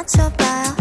맞춰봐요.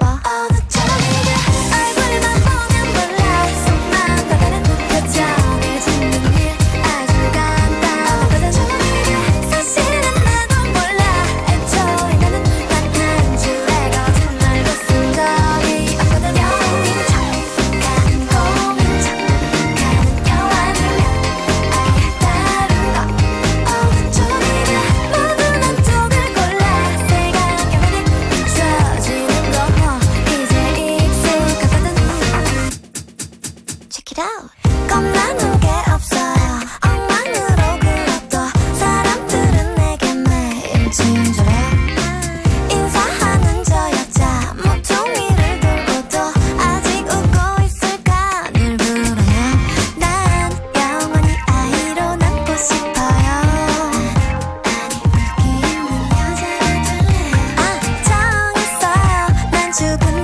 예뻐 Check it out. 껌 나눈 게 없어요. 엉망으로 굴렀도 사람들은 내게 매일 친절해.